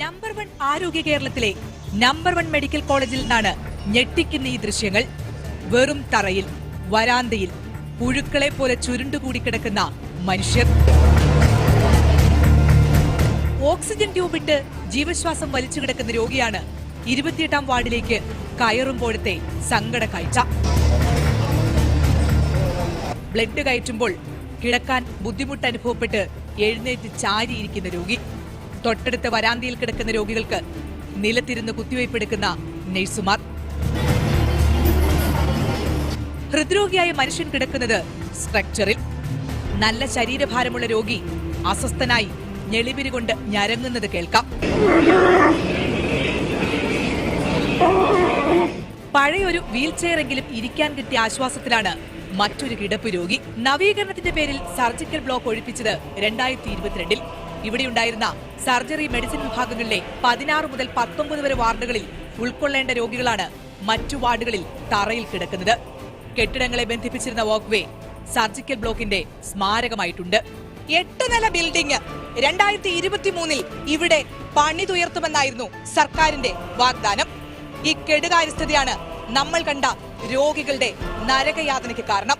Number one ആരോഗ്യ കേരളത്തിലെ number one medical കോളേജിൽ നിന്നാണ് ഞെട്ടിക്കുന്ന ഈ ദൃശ്യങ്ങൾ. വെറും തറയിൽ വരാന്തയിൽ പുഴുക്കളെ പോലെ ചുരുണ്ടുകൂടി കിടക്കുന്ന മനുഷ്യർ. ഓക്സിജൻ ട്യൂബ് ഇട്ട് ജീവശ്വാസം വലിച്ചു കിടക്കുന്ന രോഗിയാണ് ഇരുപത്തിയെട്ടാം വാർഡിലേക്ക് കയറുമ്പോഴത്തെ സങ്കട കാഴ്ച. ബ്ലഡ് കയറ്റുമ്പോൾ കിടക്കാൻ ബുദ്ധിമുട്ട് അനുഭവപ്പെട്ട് എഴുന്നേറ്റ് ചാരിയിരിക്കുന്ന രോഗി. തൊട്ടടുത്ത വരാന്തിയിൽ കിടക്കുന്ന രോഗികൾക്ക് നിലത്തിരുന്ന് കുത്തിവയ്പ് എടുക്കുന്ന നഴ്സുമാർ. ഹൃദ്രോഗിയായ മനുഷ്യൻ കിടക്കുന്നത് സ്ട്രക്ചറിൽ. നല്ല ശരീരഭാരമുള്ള രോഗി അസ്വസ്ഥനായി ഞെളിപിരി കൊണ്ട് ഞരങ്ങുന്നത് കേൾക്കാം. പഴയൊരു വീൽ ചെയറെങ്കിലും ഇരിക്കാൻ കിട്ടിയ ആശ്വാസത്തിലാണ് മറ്റൊരു കിടപ്പ് രോഗി. നവീകരണത്തിന്റെ പേരിൽ സർജിക്കൽ ബ്ലോക്ക് ഒഴിപ്പിച്ചത് രണ്ടായിരത്തി ഇരുപത്തിരണ്ടിൽ. ഇവിടെയുണ്ടായിരുന്ന സർജറി മെഡിസിൻ വിഭാഗങ്ങളിലെ പതിനാറ് മുതൽ പത്തൊമ്പത് വരെ വാർഡുകളിൽ ഉൾക്കൊള്ളേണ്ട രോഗികളാണ് മറ്റു വാർഡുകളിൽ തറയിൽ കിടക്കുന്നത്. കെട്ടിടങ്ങളെ ബന്ധിപ്പിച്ചിരുന്ന വാക്ക്വേ സർജിക്കൽ ബ്ലോക്കിന്റെ സ്മാരകമായിട്ടുണ്ട്. എട്ട് നില ബിൽഡിംഗ് രണ്ടായിരത്തി ഇരുപത്തി മൂന്നിൽ ഇവിടെ പണിതുയർത്തുമെന്നായിരുന്നു സർക്കാരിന്റെ വാഗ്ദാനം. ഈ കെടുകാര്യസ്ഥതയാണ് നമ്മൾ കണ്ട രോഗികളുടെ നരകയാതനയ്ക്ക് കാരണം.